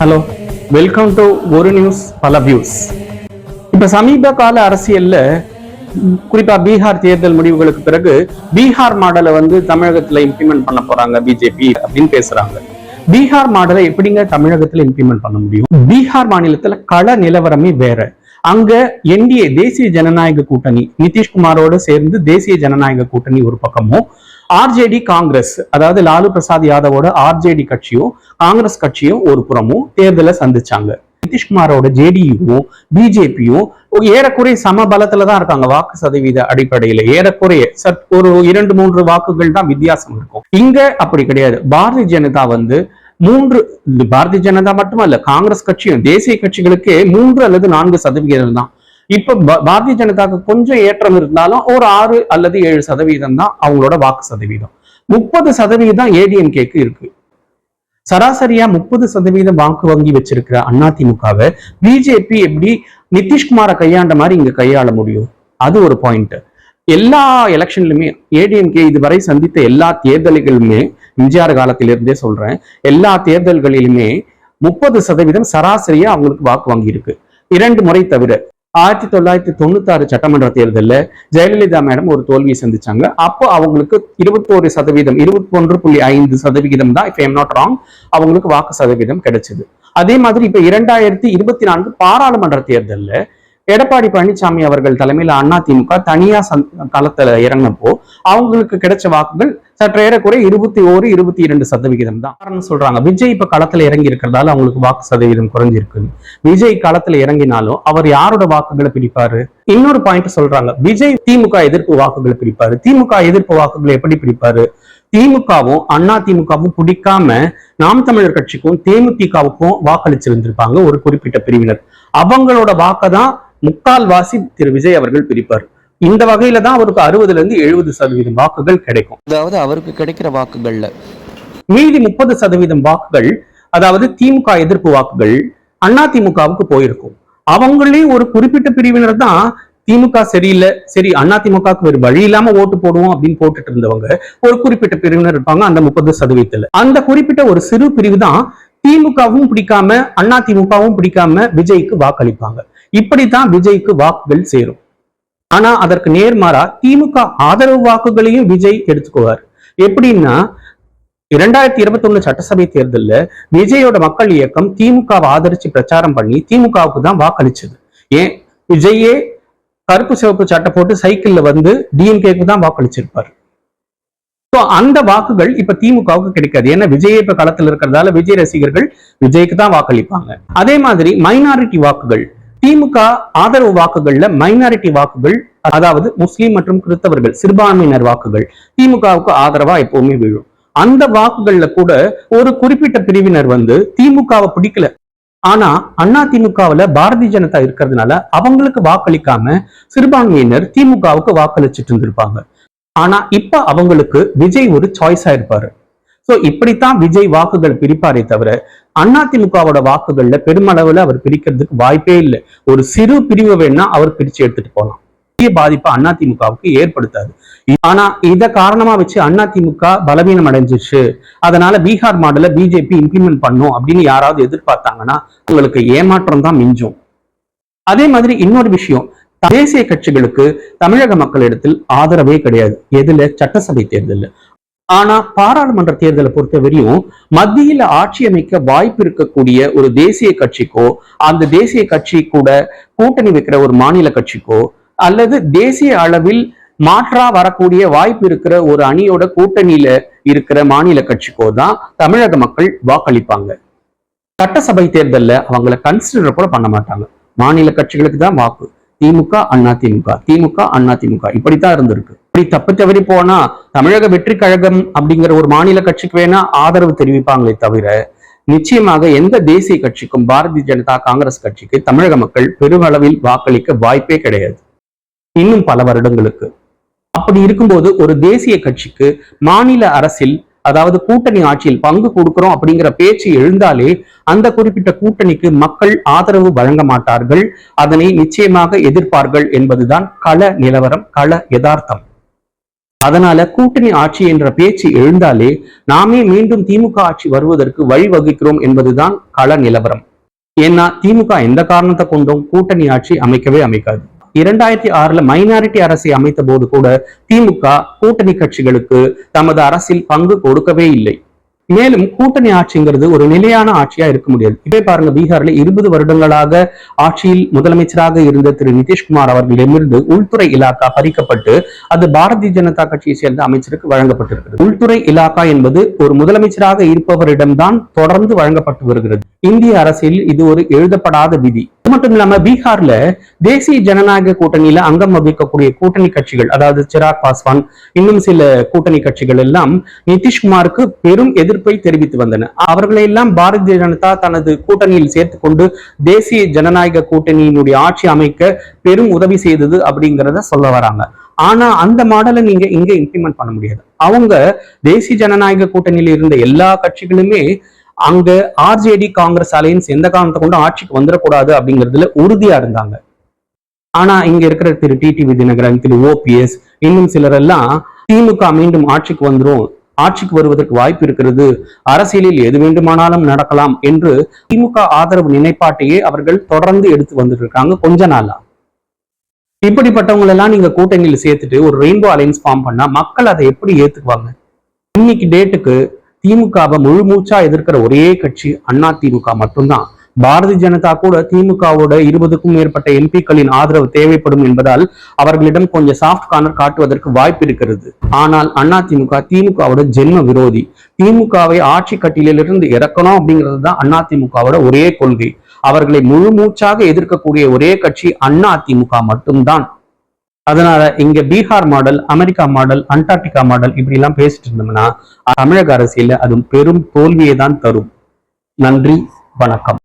Hello welcome to ஒரு news பல views இப்போ சமீப கால அரசியலில் குறிப்பாக குறிப்பா பீகார் தேர்தல் முடிவுகளுக்கு பிறகு பீகார் மாடலை வந்து தமிழகத்துல இம்ப்ளிமெண்ட் பண்ண போறாங்க பிஜேபி அப்படின்னு பேசுறாங்க. பீகார் மாடலை எப்படிங்க தமிழகத்துல இம்ப்ளிமெண்ட் பண்ண முடியும்? பீகார் மாநிலத்துல கள நிலவரமே வேற. அங்க என்டிஏ தேசிய ஜனநாயக கூட்டணி நிதிஷ்குமாரோட சேர்ந்து தேசிய ஜனநாயக கூட்டணி ஒரு பக்கமும் ஆர்ஜேடி காங்கிரஸ் அதாவது லாலு பிரசாத் யாதவோட ஆர்ஜேடி கட்சியும் காங்கிரஸ் கட்சியும் ஒரு புறமும் தேர்தலை சந்திச்சாங்க. நிதிஷ்குமாரோட ஜேடியும் பிஜேபியும் ஏறக்குறைய சம பலத்துல தான் இருக்காங்க. வாக்கு சதவீத அடிப்படையில ஏறக்குறைய ஒரு இரண்டு மூன்று வாக்குகள் தான் வித்தியாசம் இருக்கும். இங்க அப்படி கிடையாது. பாரதிய ஜனதா வந்து மூன்று பாரதிய ஜனதா மட்டுமல்ல காங்கிரஸ் கட்சியும் தேசிய கட்சிகளுக்கே மூன்று அல்லது நான்கு சதவிகிதம் தான் இப்ப பாரதிய ஜனதாக்கு கொஞ்சம் ஏற்றம் இருந்தாலும் ஒரு ஆறு அல்லது ஏழு சதவீதம் தான் அவங்களோட வாக்கு சதவீதம். முப்பது சதவீதம் ஏடிஎம்கேக்கு இருக்கு. சராசரியா முப்பது சதவீதம் வாக்கு வங்கி வச்சிருக்கிற அதிமுகவை பிஜேபி எப்படி நிதிஷ்குமாரை கையாண்ட மாதிரி இங்க கையாள முடியும்? அது ஒரு பாயிண்ட் எல்லா எலெக்ஷன்லுமே ஏடிஎம்கே இதுவரை சந்தித்த எல்லா தேர்தல்களுமே எம்ஜிஆர் காலத்திலிருந்தே சொல்றேன் எல்லா தேர்தல்களிலுமே முப்பது சதவீதம் சராசரியா அவங்களுக்கு வாக்கு வங்கி இருக்கு. இரண்டு முறை தவிர ஆயிரத்தி தொள்ளாயிரத்தி தொண்ணூத்தாறு சட்டமன்ற தேர்தலில் ஜெயலலிதா மேடம் ஒரு தோல்வியை சந்திச்சாங்க. அப்போ அவங்களுக்கு இருபத்தோரு சதவீதம் இருபத்தி ஒன்று புள்ளி ஐந்து சதவிகிதம் தான் இப்போ எம் நாட் ராங் அவங்களுக்கு வாக்கு சதவீதம் கிடைச்சது. அதே மாதிரி இப்ப இரண்டாயிரத்தி இருபத்தி நான்கு பாராளுமன்ற தேர்தலில் எடப்பாடி பழனிசாமி அவர்கள் தலைமையில அதிமுக தனியா களத்துல இறங்கினப்போ அவங்களுக்கு கிடைச்ச வாக்குகள் சற்று ஏறக்குறை இருபத்தி ஓரு இருபத்தி இரண்டு சதவிகிதம் தான். காரணம் சொல்றாங்க விஜய் இப்ப களத்துல இறங்கி இருக்கிறதால அவங்களுக்கு வாக்கு சதவீதம் குறைஞ்சிருக்கு. விஜய் களத்துல இறங்கினாலும் அவர் யாரோட வாக்குகளை பிடிப்பாரு? இன்னொரு பாயிண்ட் சொல்றாங்க விஜய் திமுக எதிர்ப்பு வாக்குகளை பிடிப்பாரு. திமுக எதிர்ப்பு வாக்குகளை எப்படி பிடிப்பாரு? திமுகவும் அண்ணா திமுகவும் பிடிக்காம நாம் தமிழர் கட்சிக்கும் தேமுதிகவுக்கும் வாக்களிச்சிருந்திருப்பாங்க ஒரு குறிப்பிட்ட பிரிவினர். அவங்களோட வாக்கை தான் முக்கால் வாசி திரு விஜய் அவர்கள் பிரிப்பார். இந்த வகையில தான் அவருக்கு அறுபதுல இருந்து எழுபது சதவீதம் வாக்குகள் கிடைக்கும். அதாவது அவருக்கு கிடைக்கிற வாக்குகள்ல. மீதி முப்பது சதவீதம் வாக்குகள் அதாவது திமுக எதிர்ப்பு வாக்குகள் அண்ணா திமுகவுக்கு போயிருக்கும். அவங்களே ஒரு குறிப்பிட்ட பிரிவினர் தான் திமுக சரியில்லை சரி அண்ணா திமுகவுக்கு வேறு வழி இல்லாம ஓட்டு போடுவோம் அப்படின்னு போட்டுட்டு இருந்தவங்க ஒரு குறிப்பிட்ட பிரிவினர் இருப்பாங்க அந்த முப்பது சதவீதத்துல. அந்த குறிப்பிட்ட ஒரு சிறு பிரிவு தான் திமுகவும் பிடிக்காம அண்ணா திமுகவும் பிடிக்காம விஜய்க்கு வாக்களிப்பாங்க. இப்படித்தான் விஜய்க்கு வாக்குகள் சேரும். ஆனா அதற்கு நேர்மாறா திமுக ஆதரவு வாக்குகளையும் விஜய் எடுத்துக்குவார். எப்படின்னா இரண்டாயிரத்தி இருபத்தி ஒண்ணு சட்டசபை தேர்தலில் விஜயோட மக்கள் இயக்கம் திமுகவை ஆதரிச்சு பிரச்சாரம் பண்ணி திமுகவுக்கு தான் வாக்களிச்சது. ஏன்? விஜயே கருப்பு சிவப்பு சட்டை போட்டு சைக்கிள்ல வந்து டிஎம்கேக்கு தான் வாக்களிச்சிருப்பாரு. ஸோ அந்த வாக்குகள் இப்ப திமுகவுக்கு கிடைக்காது. ஏன்னா விஜய் இப்ப களத்தில் இருக்கிறதால விஜய் ரசிகர்கள் விஜய்க்கு தான் வாக்களிப்பாங்க. அதே மாதிரி மைனாரிட்டி வாக்குகள். திமுக ஆதரவு வாக்குகள்ல மைனாரிட்டி வாக்குகள் அதாவது முஸ்லீம் மற்றும் கிறிஸ்தவர்கள் சிறுபான்மையினர் வாக்குகள் திமுகவுக்கு ஆதரவா எப்பவுமே விழும். அந்த வாக்குகள்ல கூட ஒரு குறிப்பிட்ட பிரிவினர் வந்து திமுகவை பிடிக்கல. ஆனா அண்ணா திமுகவுல பாரதிய ஜனதா இருக்கிறதுனால அவங்களுக்கு வாக்களிக்காம சிறுபான்மையினர் திமுகவுக்கு வாக்களிச்சிட்டு இருந்திருப்பாங்க. ஆனா இப்ப அவங்களுக்கு விஜய் ஒரு சாய்ஸா இருப்பாரு. சோ இப்படித்தான் விஜய் வாக்குகள் பிரிப்பாரே தவிர அதிமுகவோட வாக்குகள்ல பெருமளவுல அவர் பிரிக்கிறதுக்கு வாய்ப்பே இல்லை. ஒரு சிறு பிரிவு வேணா அவர் பிரிச்சு எடுத்துட்டு போகலாம் பெரிய பாதிப்பு அதிமுகவுக்கு ஏற்படுத்தாது. ஆனா இத காரணமா வச்சு அதிமுக பலவீனம் அடைஞ்சிச்சு அதனால பீகார் மாடல பிஜேபி இம்ப்ளிமெண்ட் பண்ணும் அப்படின்னு யாராவது எதிர்பார்த்தாங்கன்னா உங்களுக்கு ஏமாற்றம் தான் மிஞ்சும். அதே மாதிரி இன்னொரு விஷயம் தேசிய கட்சிகளுக்கு தமிழக மக்களிடத்தில் ஆதரவே கிடையாது. எதுல? சட்டசபை தேர்தல்ல. ஆனா பாராளுமன்ற தேர்தலை பொறுத்த வரையும் மத்தியில ஆட்சி அமைக்க வாய்ப்பு இருக்கக்கூடிய ஒரு தேசிய கட்சிக்கோ அந்த தேசிய கட்சி கூட கூட்டணி வைக்கிற ஒரு மாநில கட்சிக்கோ அல்லது தேசிய அளவில் மாற்றா வரக்கூடிய வாய்ப்பு இருக்கிற ஒரு அணியோட கூட்டணியில இருக்கிற மாநில கட்சிக்கோ தான் தமிழக மக்கள் வாக்களிப்பாங்க. சட்டசபை தேர்தலில் அவங்கள கன்சிடர் கூட பண்ண மாட்டாங்க. மாநில கட்சிகளுக்கு தான் வாக்கு. திமுக அண்ணா திமுக. திமுக அண்ணா திமுக. இப்படித்தான் இருந்திருக்கு. அப்படி தப்பு தவறி போனா தமிழக வெற்றி கழகம் அப்படிங்கிற ஒரு மாநில கட்சிக்கு வேணா ஆதரவு தெரிவிப்பாங்களே தவிர நிச்சயமாக எந்த தேசிய கட்சிக்கும் பாரதிய ஜனதா காங்கிரஸ் கட்சிக்கு தமிழக மக்கள் பெருமளவில் வாக்களிக்க வாய்ப்பே கிடையாது. இன்னும் பல வருடங்களுக்கு. அப்படி இருக்கும்போது ஒரு தேசிய கட்சிக்கு மாநில அரசில் அதாவது கூட்டணி ஆட்சியில் பங்கு கொடுக்கிறோம் அப்படிங்கிற பேச்சு எழுந்தாலே அந்த குறிப்பிட்ட கூட்டணிக்கு மக்கள் ஆதரவு வழங்க மாட்டார்கள். அதனை நிச்சயமாக எதிர்ப்பார்கள் என்பதுதான் கள நிலவரம் கள யதார்த்தம். அதனால கூட்டணி ஆட்சி என்ற பேச்சு எழுந்தாலே நாமே மீண்டும் திமுக ஆட்சி வருவதற்கு வழிவகுக்கிறோம் என்பதுதான் கள நிலவரம். ஏன்னா திமுக எந்த காரணத்தை கொண்டும் கூட்டணி ஆட்சி அமைக்கவே அமைக்காது. இரண்டாயிரத்தி ஆறுல மைனாரிட்டி அரசை அமைத்த போது கூட திமுக கூட்டணி கட்சிகளுக்கு தமது அரசில் பங்கு கொடுக்கவே இல்லை. மேலும் கூட்டணி ஆட்சிங்கிறது ஒரு நிலையான ஆட்சியா இருக்க முடியாது. இதே பாருங்க பீகார்ல இருபது வருடங்களாக ஆட்சியில் முதலமைச்சராக இருந்த திரு நிதிஷ்குமார் அவர்களிடமிருந்து உள்துறை இலாக்கா பறிக்கப்பட்டு அது பாரதிய ஜனதா கட்சியை சேர்ந்த அமைச்சருக்கு வழங்கப்பட்டிருக்கிறது. உள்துறை இலாக்கா என்பது ஒரு முதலமைச்சராக இருப்பவரிடம்தான் தொடர்ந்து வழங்கப்பட்டு வருகிறது. இந்திய அரசியலில் இது ஒரு எழுதப்படாத விதி. அது மட்டும் இல்லாம பீகார்ல தேசிய ஜனநாயக கூட்டணியில அங்கம் வகிக்கக்கூடிய கூட்டணி கட்சிகள் அதாவது சிராக் பாஸ்வான் இன்னும் சில கூட்டணி கட்சிகள் எல்லாம் நிதிஷ்குமாருக்கு பெரும் எதிர்ப்பை தெரிவித்து வந்தன. அவர்களை எல்லாம் பாரதிய ஜனதா தனது கூட்டணியில் சேர்த்து கொண்டு தேசிய ஜனநாயக கூட்டணியினுடைய ஆட்சி அமைக்க பெரும் உதவி செய்தது அப்படிங்கிறத சொல்ல வராங்க. ஆனா அந்த மாடலை நீங்க இங்க இம்ப்ளிமெண்ட் பண்ண முடியாது. அவங்க தேசிய ஜனநாயக கூட்டணியில் இருந்த எல்லா கட்சிகளுமே அங்க ஆர்ஜேடி காங்கிரஸ் அலையன்ஸ் எந்த காரணத்தை கொண்டு ஆட்சிக்கு வந்துடக்கூடாது அப்படிங்கிறதுல உறுதியா இருந்தாங்க. ஆனா இங்க இருக்கிற திரு டிடிவி தினகரன் திரு ஓபிஎஸ் இன்னும் சிலர் எல்லாம் திமுக மீண்டும் ஆட்சிக்கு வந்துரும். ஆட்சிக்கு வருவதற்கு வாய்ப்பு இருக்கிறது. அரசியலில் எது வேண்டுமானாலும் நடக்கலாம் என்று திமுக ஆதரவு நிலைப்பாட்டையே அவர்கள் தொடர்ந்து எடுத்து வந்துட்டு இருக்காங்க கொஞ்ச நாளா. இப்படிப்பட்டவங்க எல்லாம் நீங்க கூட்டணியில் சேர்த்துட்டு ஒரு ரெயின்போ அலைன்ஸ் ஃபார்ம் பண்ணா மக்கள் அதை எப்படி ஏத்துக்குவாங்க? இன்னைக்கு டேட்டுக்கு திமுகவை முழு மூச்சா எதிர்க்கிற ஒரே கட்சி அண்ணா திமுக மட்டும்தான். பாரதிய ஜனதா கூட திமுகவோட இருபதுக்கும் மேற்பட்ட எம்பிக்களின் ஆதரவு தேவைப்படும் என்பதால் அவர்களிடம் கொஞ்சம் சாஃப்ட் கார்னர் காட்டுவதற்கு வாய்ப்பு இருக்கிறது. ஆனால் அண்ணா திமுக திமுகவோட ஜென்ம விரோதி. திமுகவை ஆட்சி கட்டிலிருந்து இறக்கணும் அப்படிங்கிறது தான் அண்ணா திமுகவோட ஒரே கொள்கை. அவர்களை முழு மூச்சாக எதிர்க்கக்கூடிய ஒரே கட்சி அண்ணா திமுக மட்டும்தான். அதனால இங்க Bihar model America model Antarctica model இப்படி எல்லாம் பேசிட்டு இருந்தோம்னா தமிழக அரசியல அது பெரும் தோல்வியை தான் தரும். நன்றி வணக்கம்.